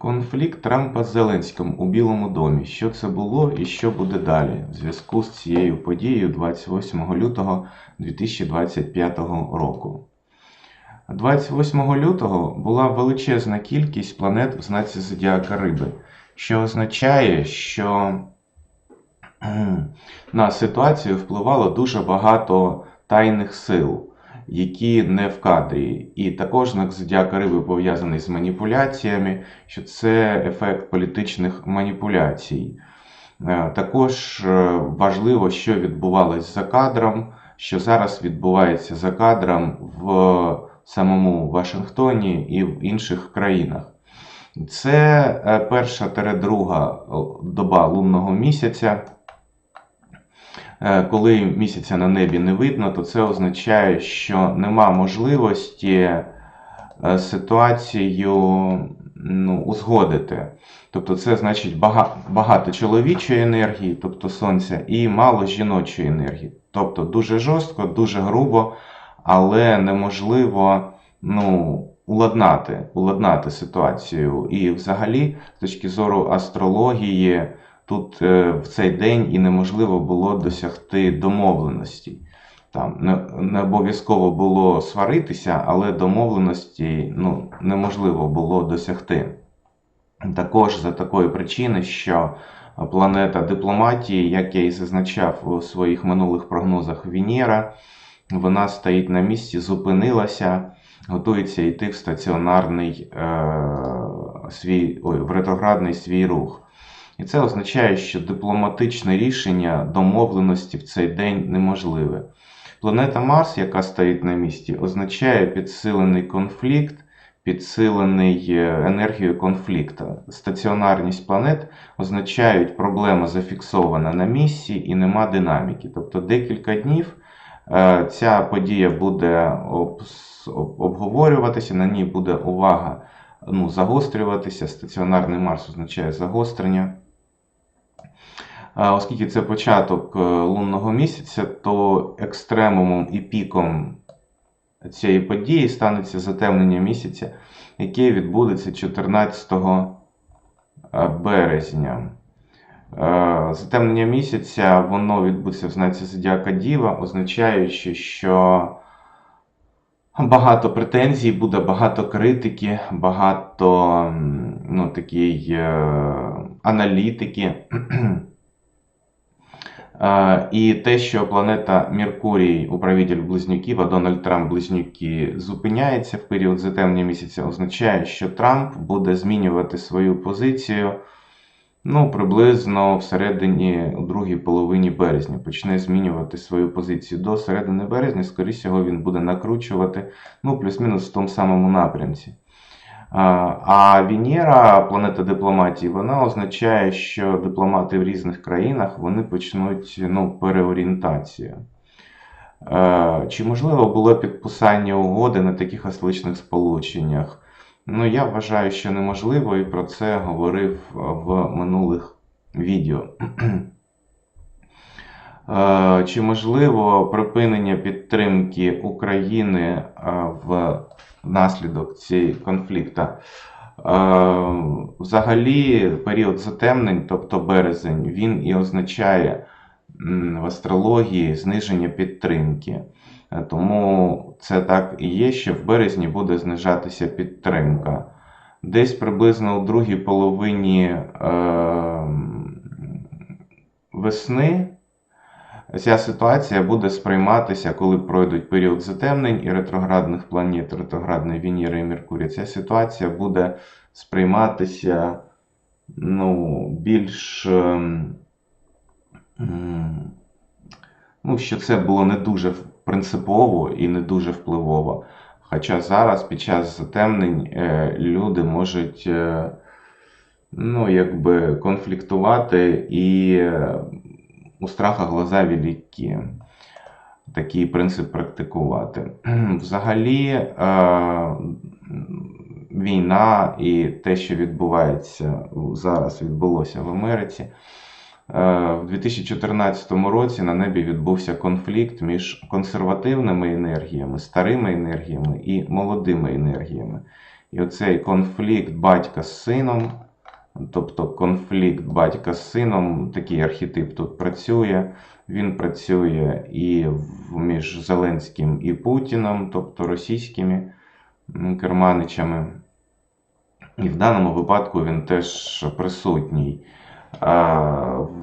Конфлікт Трампа з Зеленським у Білому домі. Що це було і що буде далі в зв'язку з цією подією 28 лютого 2025 року. 28 лютого була величезна кількість планет в знаці Зодіака Риби, що означає, що на ситуацію впливало дуже багато тайних сил, які не в кадрі. І також знак Зодіака Риби пов'язаний з маніпуляціями, що це ефект політичних маніпуляцій. Е, Також е, важливо, що відбувалось за кадром, що зараз відбувається за кадром в самому Вашингтоні і в інших країнах. Це е, перша тере друга доба лунного місяця. Е, Коли місяця на небі не видно, то це означає, що нема можливості е, ситуацію ну, узгодити. Тобто це значить бага- багато чоловічої енергії, тобто сонця, і мало жіночої енергії. Тобто дуже жорстко, дуже грубо, але неможливо ну, уладнати, уладнати ситуацію. І взагалі, з точки зору астрології, тут е, в цей день і неможливо було досягти домовленості. Там не, не обов'язково було сваритися, але домовленості ну, неможливо було досягти. Також за такої причини, що планета дипломатії, як я і зазначав у своїх минулих прогнозах Венера, вона стоїть на місці, зупинилася, готується йти в стаціонарний е, свій, ой, в ретроградний свій рух. І це означає, що дипломатичне рішення домовленості в цей день неможливе. Планета Марс, яка стоїть на місці, означає підсилений конфлікт, підсилений е, енергією конфлікту. Стаціонарність планет означають проблема зафіксована на місці і нема динаміки. Тобто декілька днів е, ця подія буде обговорюватися, на ній буде увага ну, загострюватися. Стаціонарний Марс означає загострення. Оскільки це початок е, лунного місяця, то екстремумом і піком цієї події станеться затемнення місяця, яке відбудеться 14 березня. Е, Затемнення місяця воно відбудеться в знаці Зодіака Діва, означаючи, що багато претензій буде, багато критики, багато ну, такої е, аналітики. І те, що планета Меркурій, управитель близнюків, а Дональд Трамп близнюки зупиняється в період затемнення місяця, означає, що Трамп буде змінювати свою позицію ну, приблизно всередині, у другій половині березня. Почне змінювати свою позицію до середини березня, скоріше він буде накручувати ну, плюс-мінус в тому самому напрямці. А Венера, планета дипломатії, вона означає, що дипломати в різних країнах вони почнуть ну, переорієнтацію. Е, Чи можливо було підписання угоди на таких асличних сполученнях? Ну, я вважаю, що неможливо, і про це говорив в минулих відео. Е, Чи можливо припинення підтримки України е, в внаслідок цієї конфлікту? Е, Взагалі, період затемнень, тобто березень, він і означає в астрології зниження підтримки. Тому це так і є, що в березні буде знижатися підтримка. Десь приблизно у другій половині е, весни ця ситуація буде сприйматися, коли пройдуть період затемнень і ретроградних планет, ретроградної Венери і Меркурія. Ця ситуація буде сприйматися ну, більш. ем, ну, що це було не дуже принципово і не дуже впливово. Хоча зараз під час затемнень е, люди можуть е, ну, якби конфліктувати і у страха глаза великі. Такий принцип практикувати. Взагалі, е, війна і те, що відбувається зараз, відбулося в Америці. Е, В 2014 році на небі відбувся конфлікт між консервативними енергіями, старими енергіями і молодими енергіями. І оцей конфлікт батька з сином, тобто конфлікт батька з сином, такий архетип тут працює. Він працює і між Зеленським і Путіном, тобто російськими керманичами. І в даному випадку він теж присутній.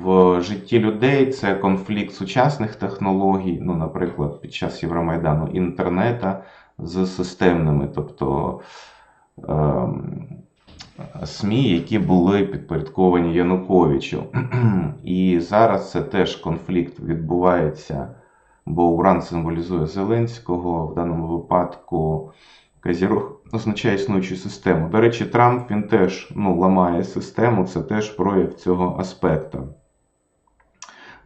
В житті людей це конфлікт сучасних технологій, ну, наприклад, під час Євромайдану інтернета з системними, тобто ем, СМІ, які були підпорядковані Януковичу. І зараз це теж конфлікт відбувається, бо Уран символізує Зеленського, в даному випадку Казірог означає існуючу систему. До речі, Трамп він теж ну, ламає систему, це теж прояв цього аспекта.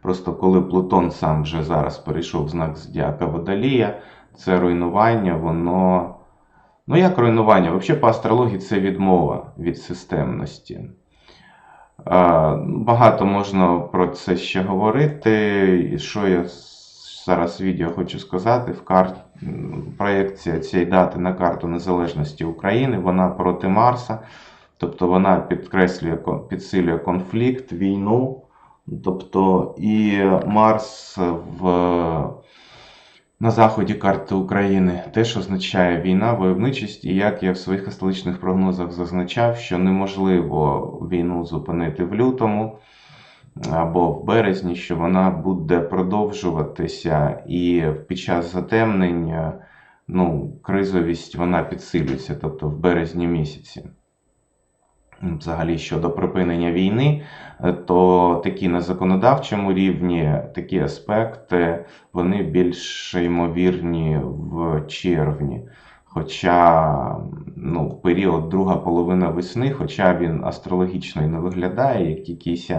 Просто коли Плутон сам вже зараз перейшов в знак Зодіака Водолія, це руйнування, воно. Ну, як руйнування? Взагалі, по астрології це відмова від системності. Багато можна про це ще говорити. І що я зараз в відео хочу сказати, в кар... проєкція цієї дати на карту Незалежності України, вона проти Марса, тобто вона підкреслює, підсилює конфлікт, війну. Тобто і Марс в на заході карти України теж означає війна, войовничість, і як я в своїх астрологічних прогнозах зазначав, що неможливо війну зупинити в лютому або в березні, що вона буде продовжуватися, і під час затемнення ну, кризовість вона підсилюється, тобто в березні місяці. Взагалі щодо припинення війни, е, то такі на законодавчому рівні такі аспекти вони більш ймовірні в червні. Хоча ну, період друга половина весни, хоча він астрологічно і не виглядає як якийсь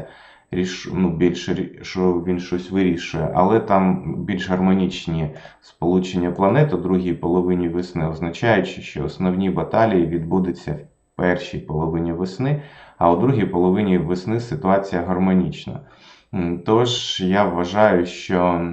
ріш, ну, більш, що він щось вирішує, але там більш гармонічні сполучення планет у другій половині весни, означаючи, що основні баталії відбудуться першій половині весни, а у другій половині весни ситуація гармонічна. Тож я вважаю, що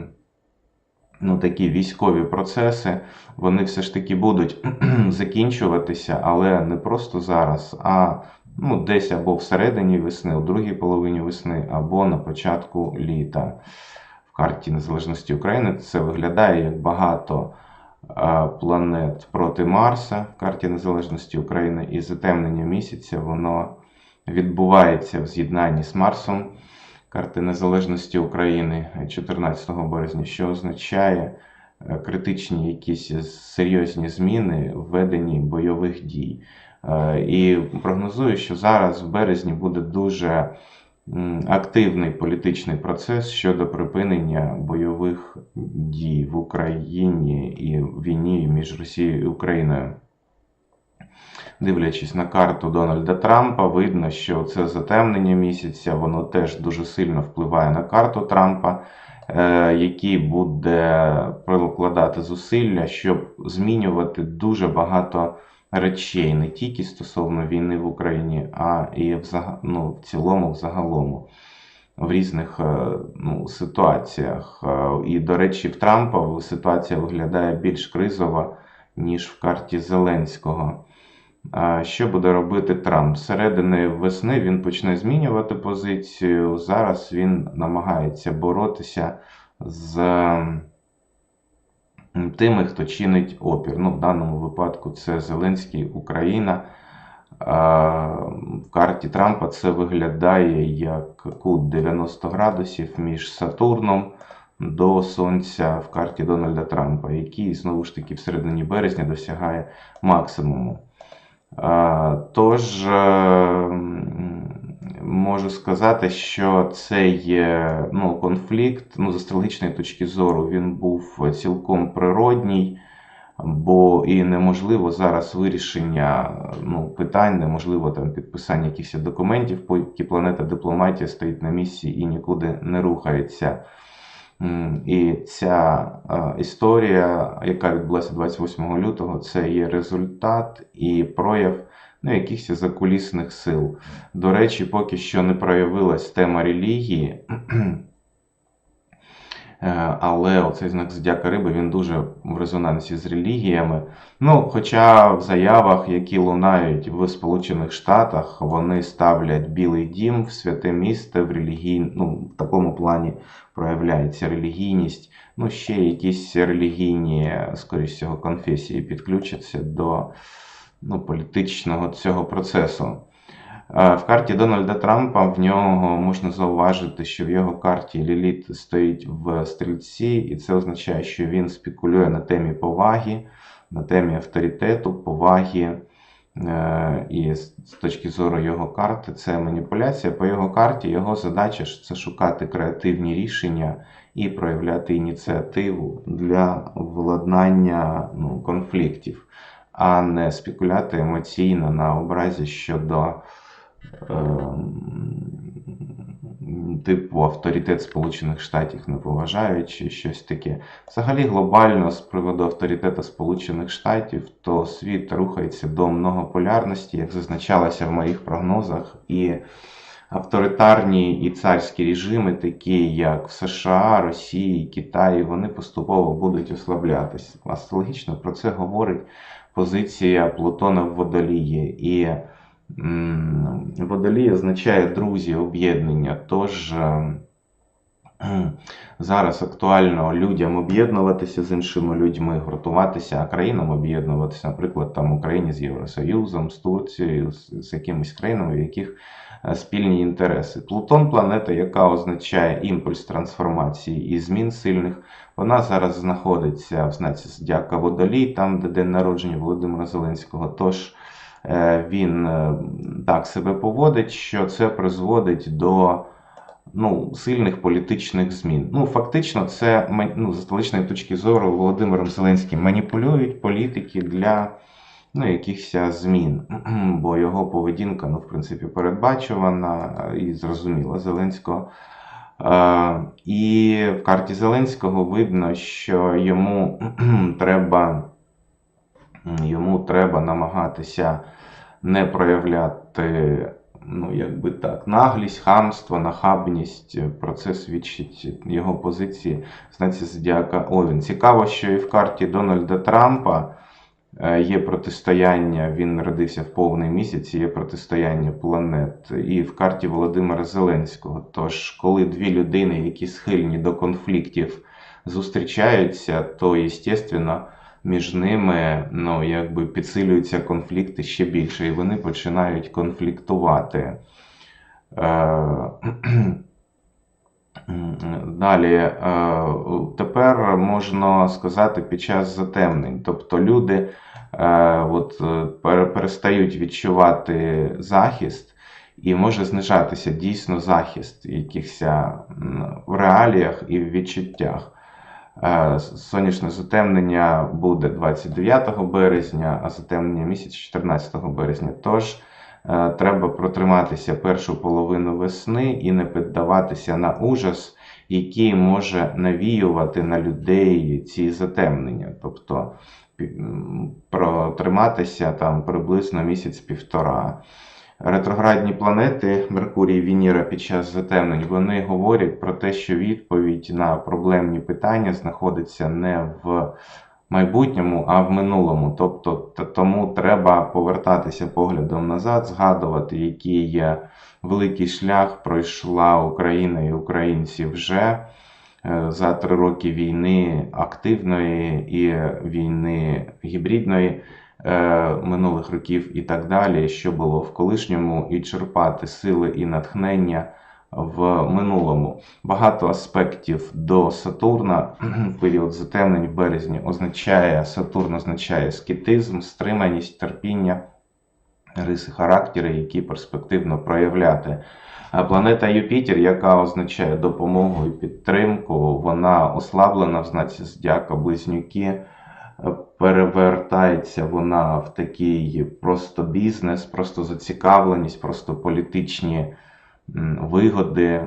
ну, такі військові процеси вони все ж таки будуть закінчуватися, але не просто зараз, а ну, десь або всередині весни, у другій половині весни, або на початку літа. В карті Незалежності України це виглядає як багато планет проти Марса в карті Незалежності України, і затемнення місяця воно відбувається в з'єднанні з Марсом карти Незалежності України 14 березня, що означає е, критичні якісь серйозні зміни в веденні бойових дій. Е, І прогнозую, що зараз в березні буде дуже активний політичний процес щодо припинення бойових дій в Україні і війні між Росією і Україною. Дивлячись на карту Дональда Трампа, видно, що це затемнення місяця, воно теж дуже сильно впливає на карту Трампа, е, який буде прикладати зусилля, щоб змінювати дуже багато речей, не тільки стосовно війни в Україні, а і в, зага- ну, в цілому, в загалому, в різних е, ну, ситуаціях. Е, І, до речі, в Трампа ситуація виглядає більш кризова, ніж в карті Зеленського. Що буде робити Трамп? Середини весни він почне змінювати позицію. Зараз він намагається боротися з тими, хто чинить опір. Ну, в даному випадку це Зеленський, Україна. В карті Трампа це виглядає як кут 90 градусів між Сатурном до Сонця в карті Дональда Трампа, який знову ж таки в середині березня досягає максимуму. Тож е, можу сказати, що цей ну, конфлікт ну, з астрологічної точки зору він був цілком природній, бо і неможливо зараз вирішення ну, питань, неможливо там підписання якихось документів, поки планета дипломатія стоїть на місці і нікуди не рухається. І ця е, історія, яка відбулася 28 лютого, це є результат і прояв ну, якихось закулісних сил. До речі, поки що не проявилась тема релігії. Е, Але оцей знак зодіака риби він дуже в резонансі з релігіями. Ну, хоча в заявах, які лунають в Сполучених Штатах, вони ставлять Білий Дім в святе місце в релігій... ну, в такому плані проявляється релігійність. Ну, ще якісь релігійні, скоріш всього, конфесії підключаться до ну, політичного цього процесу. Е, В карті Дональда Трампа в нього можна зауважити, що в його карті Ліліт стоїть в стрільці, і це означає, що він спекулює на темі поваги, на темі авторитету, поваги. Е, І з точки зору його карти, це маніпуляція. По його карті його задача це шукати креативні рішення і проявляти ініціативу для владнання ну, конфліктів, а не спекуляти емоційно на образі щодо ем, типу авторитет Сполучених Штатів не поважають чи щось таке. Взагалі, глобально з приводу авторитету Сполучених Штатів, то світ рухається до многополярності, як зазначалося в моїх прогнозах, і авторитарні і царські режими, такі як в США, Росії, Китаї, вони поступово будуть ослаблятися. Астрологічно про це говорить позиція Плутона в водолії. І водолія означає друзі, об'єднання. Тож е, зараз актуально людям об'єднуватися з іншими людьми, гуртуватися, а країнам об'єднуватися, наприклад, там Україні з Євросоюзом, з Турцією, з, якимись країнами, в яких спільні інтереси. Плутон планета, яка означає імпульс трансформації і змін сильних. Вона зараз знаходиться в знаці Зодіака Водолій, там, де день народження Володимира Зеленського. Тож е, він е, так себе поводить, що це призводить до ну, сильних політичних змін. Ну, фактично, це ну, з столичної точки зору Володимиром Зеленським маніпулюють політики для ну, якихось змін, бо його поведінка, ну, в принципі, передбачувана і зрозуміла Зеленського. Е, І в карті Зеленського видно, що йому треба, йому треба намагатися не проявляти, ну, якби так, наглість, хамство, нахабність. Про це свідчить його позиції знаці Зодіака Овін. Цікаво, що і в карті Дональда Трампа є протистояння, він народився в повний місяць, є протистояння планет. І в карті Володимира Зеленського. Тож, коли дві людини, які схильні до конфліктів, зустрічаються, то, звісно, між ними ну, якби підсилюються конфлікти ще більше, і вони починають конфліктувати. Далі, е, тепер можна сказати під час затемнень. Тобто люди е, от, е, перестають відчувати захист, і може знижатися дійсно захист якихось в реаліях і в відчуттях. Сонячне затемнення буде 29 березня, а затемнення місяць 14 березня. Тож треба протриматися першу половину весни і не піддаватися на ужас, який може навіювати на людей ці затемнення. Тобто протриматися там приблизно місяць-півтора. Ретроградні планети Меркурій і Венера під час затемнень вони говорять про те, що відповідь на проблемні питання знаходиться не в майбутньому, а в минулому. Тобто, тому треба повертатися поглядом назад, згадувати, який великий шлях пройшла Україна і українці вже е, за три роки війни активної і війни гібридної е, минулих років і так далі, що було в колишньому, і черпати сили і натхнення в минулому. Багато аспектів до Сатурна період затемнень в березні означає Сатурн означає скетизм, стриманість, терпіння, риси характеру, які перспективно проявляти. Планета Юпітер, яка означає допомогу і підтримку, вона ослаблена в знаці Зодіака Близнюки. Е, Перевертається вона в такий просто бізнес, просто зацікавленість, просто політичні вигоди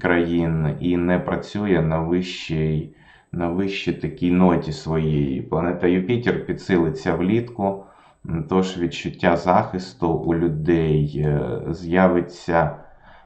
країн і не працює на вищій, на вищій такій ноті своєї. Планета Юпітер підсилиться влітку, тож відчуття захисту у людей е, з'явиться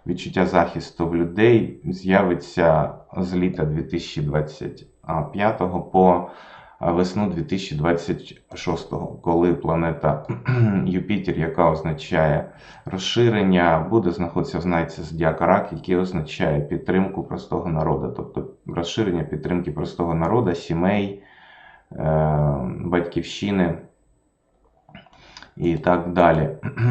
відчуття захисту в людей з'явиться з літа 2025 по весну 2026-го, коли планета Юпітер, яка означає розширення, буде знаходитися в знаці Зодіака Рак, який означає підтримку простого народу, тобто розширення підтримки простого народу, сімей, е, батьківщини і так далі.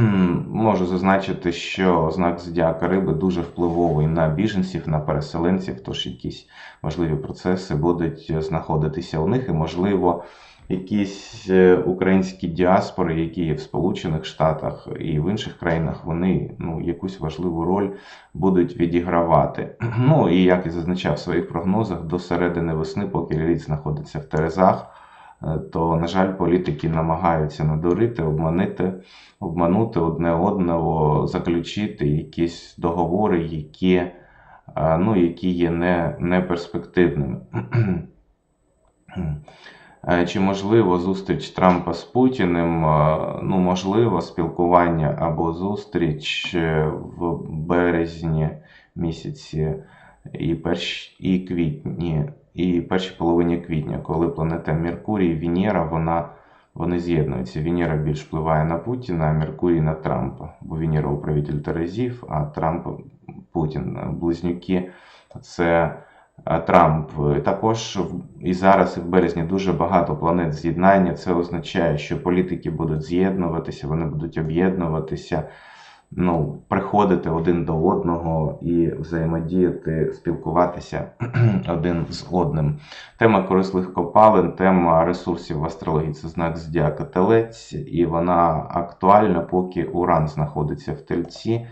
Можу зазначити, що знак Зодіака Риби дуже впливовий на біженців, на переселенців, тож якісь важливі процеси будуть знаходитися у них, і, можливо, якісь е, українські діаспори, які є в Сполучених Штатах і в інших країнах, вони ну, якусь важливу роль будуть відігравати. Ну і як і зазначав в своїх прогнозах, до середини весни, поки ліліт знаходиться в Терезах, то, на жаль, політики намагаються надурити, обманити, обманути одне одного, заключити якісь договори, які, е, ну, які є не, неперспективними. Е, Чи можливо зустріч Трампа з Путіним? Е, Ну, можливо, спілкування або зустріч е, в березні місяці і, перш, і квітні, і першій половині квітня, коли планета Меркурій і Венера, вона, вони з'єднуються. Венера більш впливає на Путіна, а Меркурій на Трампа. Бо Венера управитель Терезів, а Трамп Путін. Близнюки це Трамп. Також і зараз, і в березні дуже багато планет з'єднання. Це означає, що політики будуть з'єднуватися, вони будуть об'єднуватися, ну, приходити один до одного і взаємодіяти, спілкуватися один з одним. Тема корисливих копалин, тема ресурсів в астрології це знак зодіака Телець, і вона актуальна, поки Уран знаходиться в Тельці.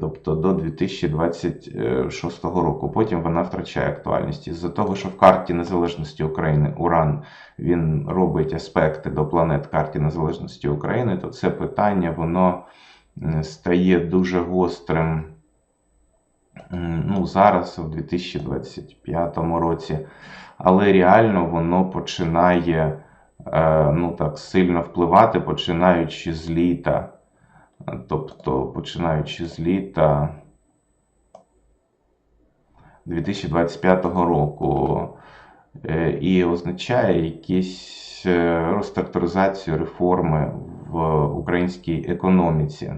Тобто до 2026 року. Потім вона втрачає актуальність. Із-за того, що в карті незалежності України Уран він робить аспекти до планет карті незалежності України, то це питання воно стає дуже гострим ну, зараз, в 2025 році. Але реально воно починає е, ну, так, сильно впливати, починаючи з літа. Тобто, починаючи з літа 2025 року, Е, і означає якісь е, реструктуризацію реформи в українській економіці.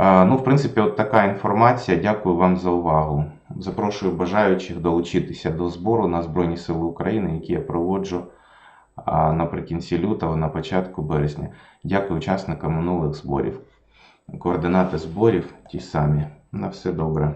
Ну, в принципі, от така інформація. Дякую вам за увагу. Запрошую бажаючих долучитися до збору на Збройні Сили України, які я проводжу наприкінці лютого, на початку березня. Дякую учасникам минулих зборів. Координати зборів ті самі. На все добре.